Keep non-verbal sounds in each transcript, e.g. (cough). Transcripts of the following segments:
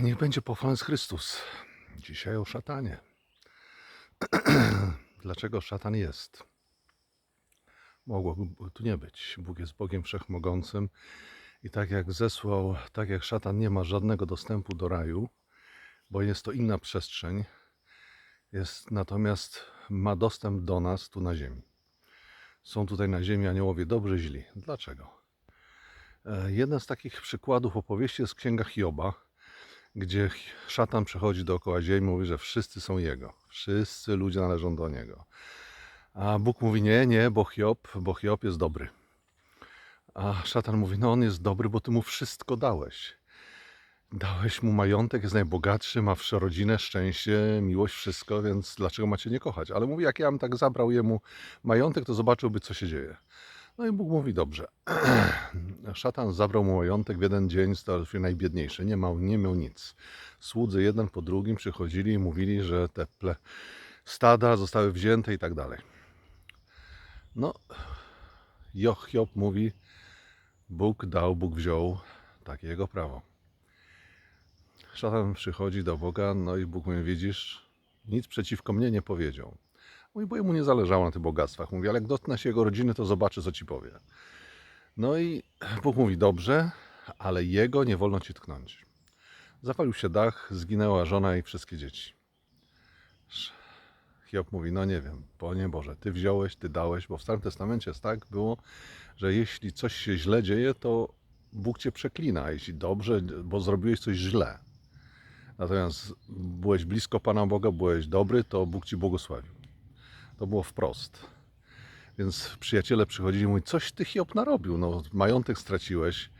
Niech będzie pochwalony Chrystus. Dzisiaj o szatanie. (clears throat) Dlaczego szatan jest? Mogłoby tu nie być. Bóg jest Bogiem Wszechmogącym i tak jak zesłał, tak jak szatan nie ma żadnego dostępu do raju, bo jest to inna przestrzeń, jest natomiast ma dostęp do nas tu na ziemi. Są tutaj na ziemi aniołowie dobrzy, źli. Dlaczego? E, Jeden z takich przykładów opowieści jest Księga Hioba, gdzie szatan przechodzi dookoła ziemi, mówi, że wszyscy są jego. Wszyscy ludzie należą do niego. A Bóg mówi, nie, nie, bo Hiob, bo Hiob jest dobry. A szatan mówi, no on jest dobry, bo ty mu wszystko dałeś. Dałeś mu majątek, jest najbogatszy, ma rodzinę, szczęście, miłość, wszystko, więc dlaczego macie nie kochać? Ale mówi, jak ja bym tak zabrał jemu majątek, to zobaczyłby, co się dzieje. No i Bóg mówi, dobrze. (clears throat) Szatan zabrał mu majątek w jeden dzień, stał się najbiedniejszy, nie miał, nie miał nic. Słudzy jeden po drugim przychodzili i mówili, że te ple, stada zostały wzięte i tak dalej. No, Joch Hiob mówi, Bóg dał, Bóg wziął, takie jego prawo. Szatan przychodzi do Boga, no i Bóg mówi, widzisz, nic przeciwko mnie nie powiedział. Mówi, bo jemu nie zależało na tych bogactwach. Mówi, ale jak dotknę się jego rodziny, to zobaczy, co ci powie. No i Bóg mówi, dobrze, ale jego nie wolno ci tknąć. Zapalił się dach, zginęła żona i wszystkie dzieci. Hiob mówi, no nie wiem, Panie Boże, Ty wziąłeś, Ty dałeś, bo w Starym Testamencie jest tak było, że jeśli coś się źle dzieje, to Bóg Cię przeklina, a jeśli dobrze, bo zrobiłeś coś źle. Natomiast byłeś blisko Pana Boga, byłeś dobry, to Bóg Ci błogosławił. To było wprost. Więc przyjaciele przychodzili i coś Ty Hiob narobił, no majątek straciłeś,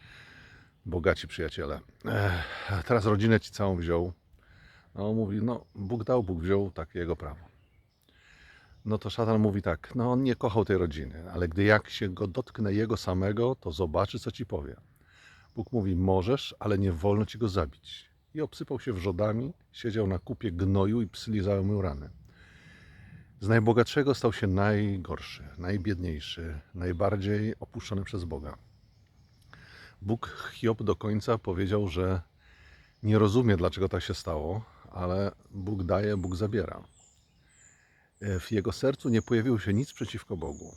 bogaci przyjaciele. Ech, teraz rodzinę Ci całą wziął. No mówi, no Bóg dał, Bóg wziął, takie jego prawo. No to szatan mówi tak, no on nie kochał tej rodziny, ale gdy jak się go dotknę jego samego, to zobaczy, co ci powie. Bóg mówi, możesz, ale nie wolno ci go zabić. I obsypał się wrzodami, siedział na kupie gnoju i psy mu rany. Z najbogatszego stał się najgorszy, najbiedniejszy, najbardziej opuszczony przez Boga. Bóg Hiob do końca powiedział, że nie rozumie, dlaczego tak się stało, ale Bóg daje, Bóg zabiera. W jego sercu nie pojawiło się nic przeciwko Bogu.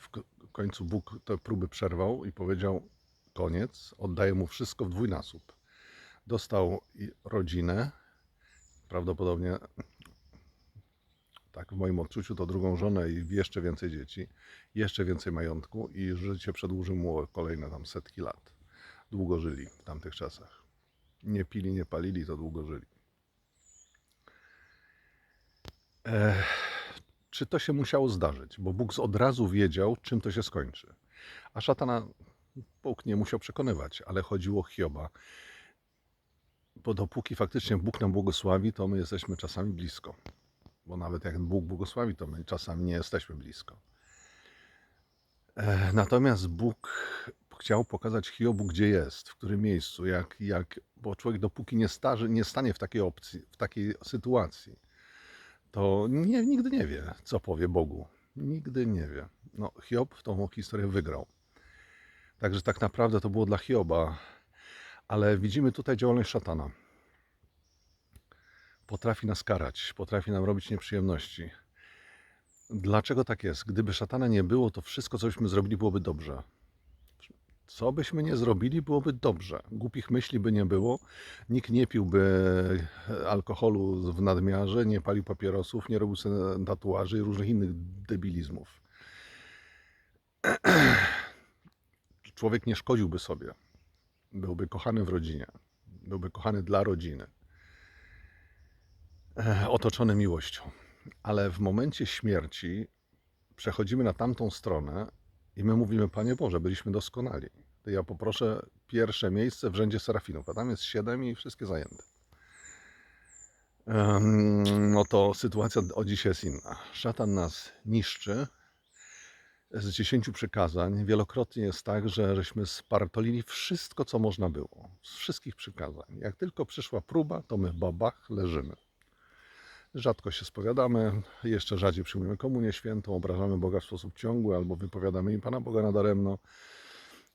W ko- końcu Bóg te próby przerwał i powiedział: Koniec, oddaję mu wszystko w dwójnasób. Dostał rodzinę, prawdopodobnie, tak w moim odczuciu, to drugą żonę i jeszcze więcej dzieci, jeszcze więcej majątku i życie przedłużył mu kolejne tam setki lat. Długo żyli w tamtych czasach. Nie pili, nie palili, to długo żyli. E, czy to się musiało zdarzyć? Bo Bóg od razu wiedział, czym to się skończy. A szatana Bóg nie musiał przekonywać, ale chodziło o Hioba. Bo dopóki faktycznie Bóg nam błogosławi, to my jesteśmy czasami blisko. Bo nawet jak Bóg błogosławi, to my czasami nie jesteśmy blisko. E, Natomiast Bóg chciał pokazać Hiobu, gdzie jest, w którym miejscu, jak, jak, bo człowiek dopóki nie, starzy, nie stanie w takiej opcji, w takiej sytuacji, to nie, nigdy nie wie, co powie Bogu. Nigdy nie wie. No, Hiob tą historię wygrał. Także tak naprawdę to było dla Hioba, ale widzimy tutaj działalność szatana. Potrafi nas karać, potrafi nam robić nieprzyjemności. Dlaczego tak jest? Gdyby szatana nie było, to wszystko, co byśmy zrobili, byłoby dobrze. Co byśmy nie zrobili, byłoby dobrze. Głupich myśli by nie było, nikt nie piłby alkoholu w nadmiarze, nie palił papierosów, nie robił sobie tatuaży i różnych innych debilizmów. (clears throat) Człowiek nie szkodziłby sobie. Byłby kochany w rodzinie. Byłby kochany dla rodziny. E, Otoczony miłością. Ale w momencie śmierci przechodzimy na tamtą stronę i my mówimy, Panie Boże, byliśmy doskonali. To ja poproszę pierwsze miejsce w rzędzie serafinów, a tam jest siedem i wszystkie zajęte. No to sytuacja o dzisiaj jest inna. Szatan nas niszczy. Z dziesięciu przykazań wielokrotnie jest tak, że żeśmy spartolili wszystko, co można było. Z wszystkich przykazań. Jak tylko przyszła próba, to my babach leżymy. Rzadko się spowiadamy, jeszcze rzadziej przyjmujemy komunię świętą, obrażamy Boga w sposób ciągły albo wypowiadamy im Pana Boga nadaremno.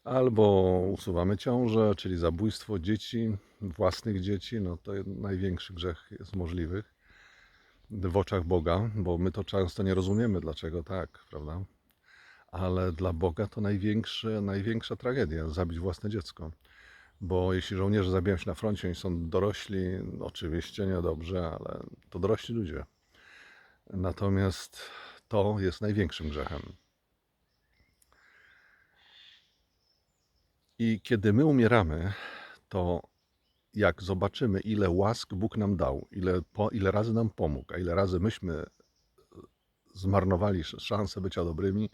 albo usuwamy ciążę, czyli zabójstwo dzieci, własnych dzieci, no to największy grzech jest możliwych w oczach Boga, bo my to często nie rozumiemy, dlaczego tak, prawda? Ale dla Boga to największa tragedia zabić własne dziecko. Bo jeśli żołnierze zabijają się na froncie i są dorośli, no oczywiście niedobrze, ale to dorośli ludzie. Natomiast to jest największym grzechem. I kiedy my umieramy, to jak zobaczymy, ile łask Bóg nam dał, ile, po, ile razy nam pomógł, a ile razy myśmy zmarnowali sz- szansę bycia dobrymi,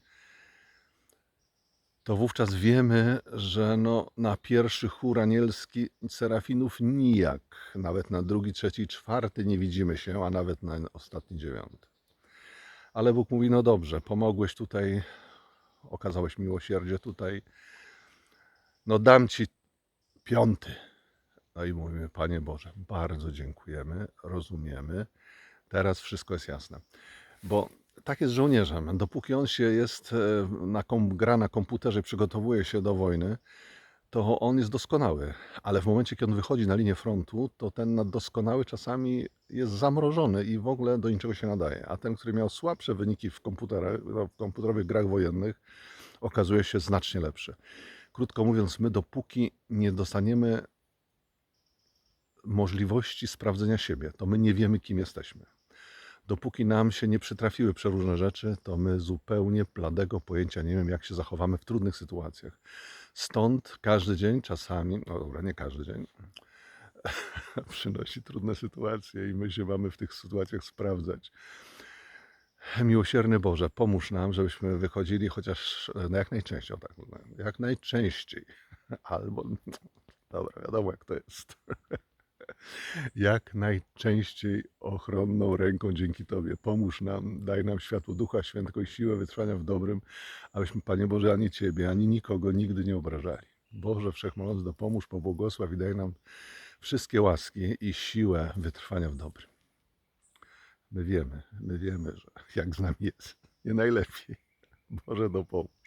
to wówczas wiemy, że no, na pierwszy chór anielski serafinów nijak, nawet na drugi, trzeci, czwarty nie widzimy się, a nawet na ostatni dziewiąty. Ale Bóg mówi, no dobrze, pomogłeś tutaj, okazałeś miłosierdzie tutaj, no dam Ci piąty. No i mówimy, Panie Boże, bardzo dziękujemy, rozumiemy, teraz wszystko jest jasne. Bo tak jest żołnierzem. Dopóki on się jest, e, na kom, gra na komputerze, przygotowuje się do wojny, to on jest doskonały. Ale w momencie, kiedy on wychodzi na linię frontu, to ten doskonały czasami jest zamrożony i w ogóle do niczego się nadaje. A ten, który miał słabsze wyniki w, komputerach, no, w komputerowych grach wojennych, okazuje się znacznie lepszy. Krótko mówiąc, my dopóki nie dostaniemy możliwości sprawdzenia siebie, to my nie wiemy, kim jesteśmy. Dopóki nam się nie przytrafiły przeróżne rzeczy, to my zupełnie bladego pojęcia nie wiem, jak się zachowamy w trudnych sytuacjach. Stąd każdy dzień, czasami, no dobra, nie każdy dzień, (laughs) przynosi trudne sytuacje i my się mamy w tych sytuacjach sprawdzać. Miłosierny Boże, pomóż nam, żebyśmy wychodzili chociaż no jak najczęściej, tak, jak najczęściej, (laughs) albo, dobra, wiadomo jak to jest jak najczęściej ochronną ręką dzięki Tobie. Pomóż nam, daj nam światło Ducha Świętego i siłę wytrwania w dobrym, abyśmy, Panie Boże, ani Ciebie, ani nikogo nigdy nie obrażali. Boże Wszechmogący, dopomóż, pobłogosław i daj nam wszystkie łaski i siłę wytrwania w dobrym. My wiemy, my wiemy, że jak z nami jest, nie najlepiej. Boże, dopomóż.